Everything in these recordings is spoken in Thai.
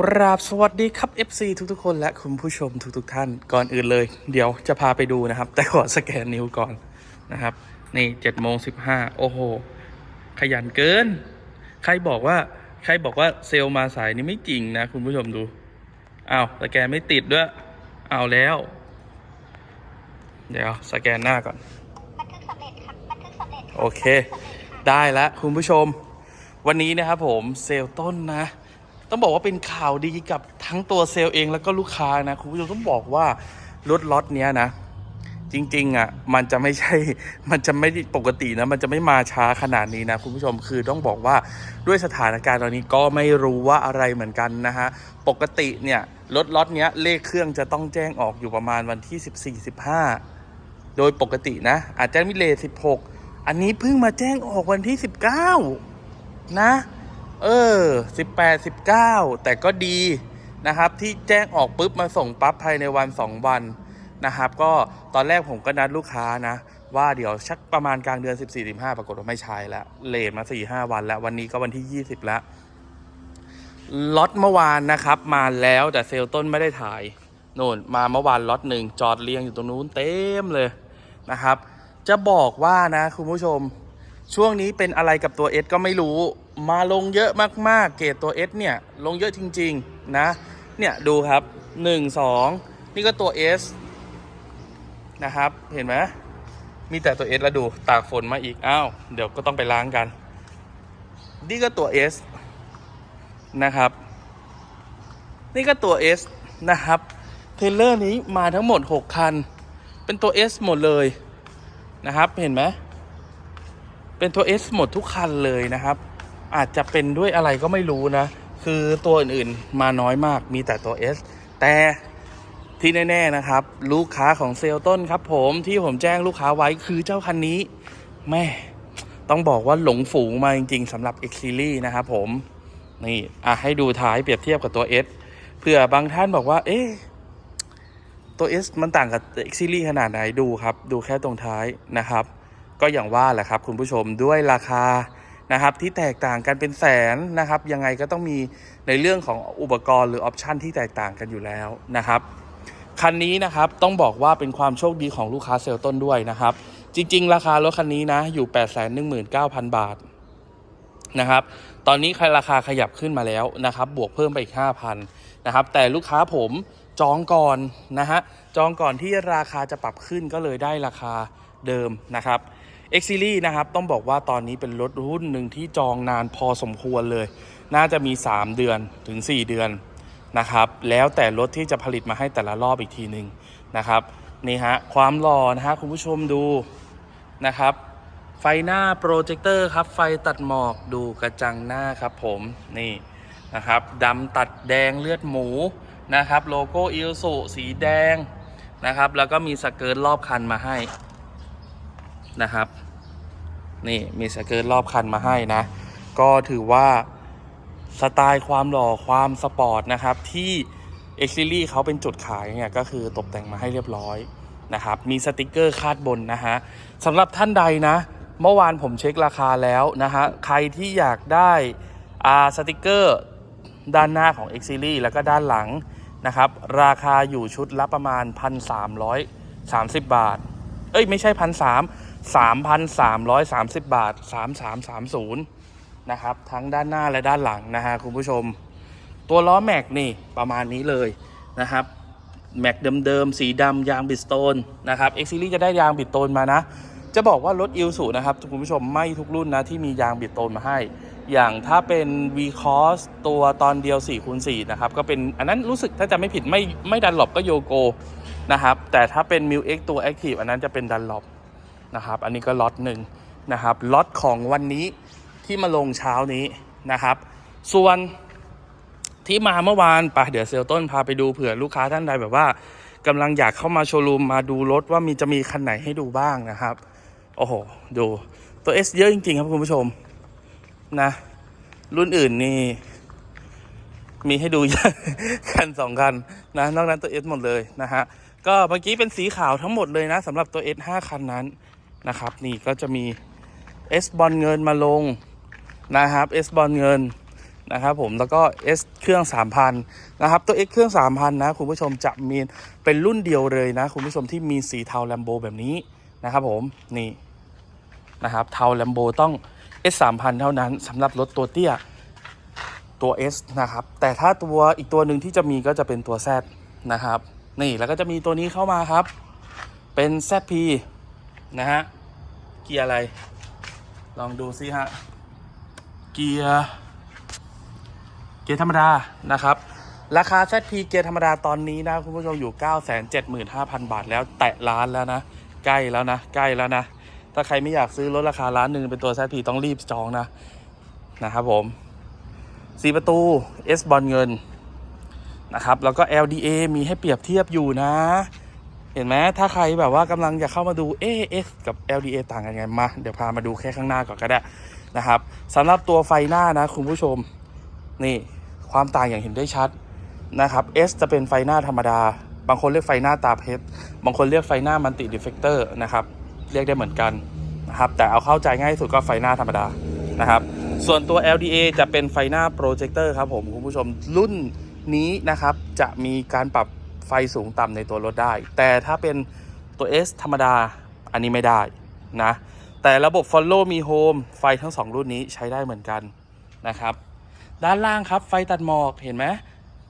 กราบสวัสดีครับ FC ทุกๆคนและคุณผู้ชมทุกๆท่านก่อนอื่นเลย เดี๋ยวจะพาไปดูนะครับ แต่ขอสแกนนิ้วก่อนนะครับ นี่เจ็ดโมงสิบห้าโอ้โห ขยันเกิน ใครบอกว่าใครบอกว่าเซลล์มาสายนี่ไม่จริงนะ คุณผู้ชมดูอ้าวสแกนไม่ติดด้วยเอาแล้ว เดี๋ยวสแกนหน้าก่อนบันทึกสำเร็จค่ะบันทึกสำเร็จค่ะโอเค ได้แล้วคุณผู้ชม วันนี้นะครับผมเซลล์ต้นนะ ต้องบอกว่าเป็นข่าวดีกับทั้งตัวเซลล์เองแล้วก็ลูกค้านะคุณผู้ชมต้องบอกว่ารถล็อตเนี้ยนะ จริง ๆ อะ มันจะไม่ใช่ มันจะไม่ปกตินะ มันจะไม่มาช้าขนาดนี้นะคุณผู้ชมคือต้องบอกว่าด้วยสถานการณ์ตอนนี้ก็ไม่รู้ว่าอะไรเหมือนกันนะฮะปกติเนี่ยรถล็อตเนี้ยเลขเครื่องจะต้องแจ้งออกอยู่ประมาณวันที่ 14 15 โดยปกตินะ อาจจะมิเลท16 อันนี้เพิ่งมาแจ้งออกวันที่ 19 นะ เออ 18 19 แต่ก็ดีนะครับ ที่แจ้งออกปุ๊บมาส่งปั๊บภายในวัน 2 วันนะครับ ก็ตอนแรกผมก็นัดลูกค้านะ ว่าเดี๋ยวชักประมาณกลางเดือน 14 15 ปรากฏว่าไม่ใช่แล้วเลทมา 4 5 วันแล้ว วันนี้ก็วันที่ 20 แล้วล็อตเมื่อวานนะครับมาแล้วแต่เซลล์ต้นไม่ได้ถ่ายโน่นมาเมื่อวานล็อตหนึ่งจอดเรียงอยู่ตรงนู้นเต็มเลยนะครับ จะบอกว่านะคุณผู้ชม ช่วงนี้เป็นอะไรกับตัว S ก็ไม่รู้ มาลงเยอะมากๆ เกรดตัว S เนี่ย ลงเยอะจริง ๆ นะ เนี่ย ดูครับ 1 2 นี่ก็ตัว S นะครับ เห็นไหมมีแต่ตัว S แล้วดูตากฝนมาอีก อ้าว เดี๋ยวก็ต้องไปล้างกัน นี่ก็ตัว S นะครับ นี่ก็ตัว S นะครับ เทรลเลอร์นี้มาทั้งหมด 6 คัน เป็นตัว S หมดเลยนะครับ เห็นไหมเป็นตัว S หมดทุกคันเลยนะครับ อาจจะเป็นด้วยอะไรก็ไม่รู้นะ คือตัวอื่นๆมาน้อยมากมีแต่ตัว S แต่ที่แน่ๆนะครับ ลูกค้าของเซลต้นครับผมที่ผมแจ้งลูกค้าไว้คือเจ้าคันนี้ แม่ต้องบอกว่าหลงฝูงมาจริงๆสำหรับ X Series นะครับผมนี่อะให้ดูท้ายเปรียบเทียบกับตัว S เผื่อบางท่านบอกว่า เอ๊ะตัว S มันต่างกับ X Series ขนาดไหนดูครับ ดูแค่ตรงท้ายนะครับ ก็อย่างว่าแหละครับคุณผู้ชมด้วยราคา นะครับที่แตกต่างกันเป็นแสนนะครับ ยังไงก็ต้องมีในเรื่องของอุปกรณ์หรือออปชันที่แตกต่างกันอยู่แล้วนะครับคันนี้นะครับต้องบอกว่าเป็นความโชคดีของลูกค้าเซลล์ต้นด้วยนะครับ จริง ๆ ราคารถคันนี้นะอยู่ 819,000 บาทนะครับตอนนี้ใครราคาขยับขึ้นมาแล้วนะครับบวกเพิ่มไปอีก 5,000นะครับแต่ลูกค้าผมจองก่อนนะฮะจองก่อนที่ราคาจะปรับขึ้นก็เลยได้ราคาเดิมนะครับ X Series นะครับต้องบอกว่าตอนนี้เป็นรถรุ่นหนึ่งที่จองนานพอสมควรเลย น่าจะมี 3 เดือนถึง 4 เดือนนะครับแล้วแต่รถที่จะผลิตมาให้แต่ละรอบอีกทีหนึ่งนะครับนี่ฮะความหล่อนะฮะคุณผู้ชมดูนะครับ ไฟหน้าโปรเจคเตอร์ครับ ไฟตัดหมอกดูกระจังหน้าครับผมนี่นะครับดำตัดแดงเลือดหมูนะครับโลโก้อิลสุสีแดงนะครับ แล้วก็มีสเกิร์ตรอบคันมาให้นะครับ นี่มีสเกิร์ตรอบคันมาให้นะ ก็ถือว่าสไตล์ความหล่อความสปอร์ตนะครับที่ X Series เขาเป็นจุดขายเนี่ยก็คือตกแต่งมาให้เรียบร้อยนะครับมีสติกเกอร์คาดบนนะฮะสำหรับท่านใดนะ เมื่อวานผมเช็คราคาแล้วนะฮะใครที่อยากได้อ่าสติกเกอร์ด้านหน้าของ X Series แล้วก็ด้านหลังนะครับราคาอยู่ชุดละประมาณ 1,330 บาท เอ้ยไม่ใช่พันสาม สามพันสามร้อยสามสิบบาทสามสามสามศูนย์นะครับ ทั้งด้านหน้าและด้านหลังนะฮะคุณผู้ชม ตัวล้อแม็กนี่ประมาณนี้เลยนะครับ แม็กเดิมๆ สีดำยางบิดสโตนนะครับ X Series จะได้ยางบิดโตนมานะ จะบอกว่ารถอิลสุนะครับคุณผู้ชมไม่ทุกรุ่นนะที่มียางบิดโตนมาให้ อย่างถ้าเป็น V Cross ตัวตอนเดียว4คูณ4นะครับ ก็เป็นอันนั้นรู้สึกถ้าจะไม่ผิดไม่ไม่ดันหลบก็โยโกนะครับ แต่ถ้าเป็น m i l X ตัว Active อันนั้นจะเป็นดันหลบ นะครับ อันนี้ก็ล็อตหนึ่งนะครับล็อตของวันนี้ที่มาลงเช้านี้นะครับ ส่วนที่มาเมื่อวานปะเดี๋ยวเซลต้นพาไปดูเผื่อลูกค้าท่านใดแบบว่ากำลังอยากเข้ามาโชว์รูมมาดูรถว่ามีจะมีคันไหนให้ดูบ้างนะครับ โอ้โห ดูตัว S เยอะจริง ๆ ครับคุณผู้ชมนะ รุ่นอื่นนี่มีให้ดูคันสองคันนะนอกนั้นตัว S หมดเลยนะฮะก็เมื่อกี้เป็นสีขาวทั้งหมดเลยนะสำหรับตัว S 5คันนั้น นะครับ นี่ก็จะมี S บอลเงินมาลงนะครับ S บอลเงินนะครับผมแล้วก็ S เครื่อง 3,000 นะครับ ตัว X เครื่อง 3,000 นะ คุณผู้ชมจะมีเป็นรุ่นเดียวเลยนะ คุณผู้ชมที่มีสีเทาแลมโบแบบนี้นะครับผมนี่นะครับเทาแลมโบต้อง S 3,000 เท่านั้นสำหรับรถตัวเตี้ยตัว S นะครับ แต่ถ้าตัวอีกตัวหนึ่งที่จะมีก็จะเป็นตัว Z นะครับ นี่แล้วก็จะมีตัวนี้เข้ามาครับ เป็น ZP นะฮะ เกียร์อะไร ลองดูซิฮะ เกียร์ เกียร์ธรรมดานะครับ ราคา ZP เกียร์ธรรมดาตอนนี้นะ คุณผู้ชมอยู่ 975,000 บาทแล้วแตะล้านแล้วนะ ใกล้แล้วนะ ใกล้แล้วนะ ถ้าใครไม่อยากซื้อรถราคาล้านหนึ่งเป็นตัว ZP ต้องรีบจองนะ นะครับผมสีประตู S บอลเงินนะครับ แล้วก็ LDA มีให้เปรียบเทียบอยู่นะ เห็นไหมถ้าใครแบบว่ากำลังจะเข้ามาดู AS กับ LDA ต่างกันไงมา เดี๋ยวพามาดูแค่ข้างหน้าก่อนก็ได้นะครับสำหรับตัวไฟหน้านะคุณผู้ชม นี่ความต่างอย่างเห็นได้ชัดนะครับ S จะเป็นไฟหน้าธรรมดา บางคนเรียกไฟหน้าตาเพชร บางคนเรียกไฟหน้ามันติดีเฟกเตอร์นะครับ เรียกได้เหมือนกันนะครับ แต่เอาเข้าใจง่ายที่สุดก็ไฟหน้าธรรมดานะครับ ส่วนตัว LDA จะเป็นไฟหน้าโปรเจคเตอร์ครับผมคุณผู้ชมรุ่นนี้นะครับจะมีการปรับ ไฟสูงต่ำในตัวรถได้ แต่ถ้าเป็นตัว S ธรรมดาอันนี้ไม่ได้นะ แต่ระบบ Follow Me Home ไฟทั้งสองรุ่นนี้ใช้ได้เหมือนกันนะครับ ด้านล่างครับไฟตัดหมอกเห็นไหม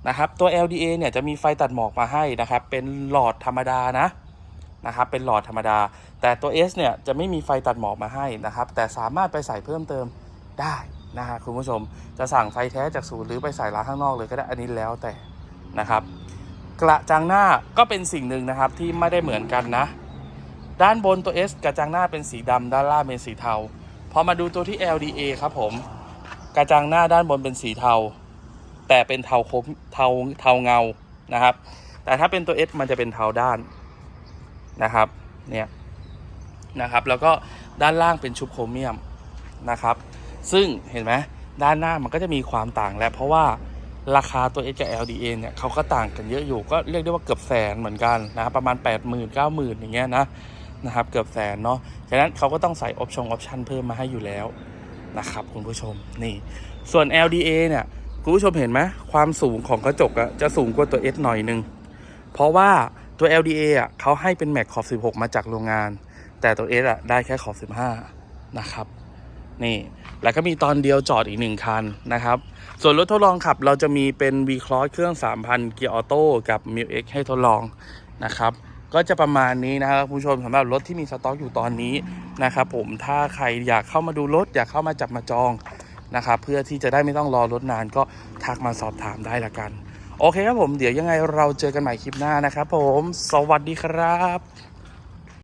นะครับ ตัว LDA เนี่ยจะมีไฟตัดหมอกมาให้นะครับ เป็นหลอดธรรมดานะนะครับ เป็นหลอดธรรมดา แต่ตัว S เนี่ยจะไม่มีไฟตัดหมอกมาให้นะครับ แต่สามารถไปใส่เพิ่มเติมได้นะฮะคุณผู้ชมจะสั่งไฟแท้จากศูนย์หรือไปใส่ร้านข้างนอกเลยก็ได้อันนี้แล้วแต่นะครับ กระจังหน้าก็เป็นสิ่งหนึ่งนะครับที่ไม่ได้เหมือนกันนะ ด้านบนตัว S กระจังหน้าเป็นสีดำด้านล่างเป็นสีเทาพอมาดูตัวที่ LDA ครับผม กระจังหน้าด้านบนเป็นสีเทา แต่เป็นเทาคมเทาเทาเงานะครับ แต่ถ้าเป็นตัว S มันจะเป็นเทาด้านนะครับเนี่ยนะครับ แล้วก็ด้านล่างเป็นชุบโครเมียมนะครับ ซึ่งเห็นไหมด้านหน้ามันก็จะมีความต่างแล้วเพราะว่า ราคาตัว S กับ LDA เนี่ยเขาก็ต่างกันเยอะอยู่ก็เรียกได้ว่าเกือบแสนเหมือนกันนะครับประมาณ 8 0 0 0 0 9 0 0 0 0อย่างเงี้ยนะนะครับเกือบแสนเนาะฉะนั้นเขาก็ต้องใส่ออปชั่นออปชั่นเพิ่มมาให้อยู่แล้วนะครับคุณผู้ชมนี่ ส่วน LDA เนี่ยคุณผู้ชมเห็นไหมความสูงของกระจกอะจะสูงกว่าตัว S หน่อยนึง เพราะว่าตัว LDA อะเขาให้เป็นแม็กขอบ 16 มาจากโรงงาน แต่ตัว S อะได้แค่ขอบ 15 นะครับ นี่แล้วก็มีตอนเดียวจอดอีกหนึ่งคันนะครับ ส่วนรถทดลองขับเราจะมีเป็น V Cross เครื่อง 3,000 เกียร์ออโต้กับ m i l X ให้ทดลองนะครับ ก็จะประมาณนี้นะครับคุณผู้ชมสำหรับรถที่มีสต็อกอยู่ตอนนี้นะครับผมถ้าใครอยากเข้ามาดูรถ อยากเข้ามาจับมาจองนะครับเพื่อที่จะได้ไม่ต้องรอรถนานก็ทักมาสอบถามได้ละกัน โอเคครับผมเดี๋ยวยังไงเราเจอกันใหม่คลิปหน้านะครับผม สวัสดีครับ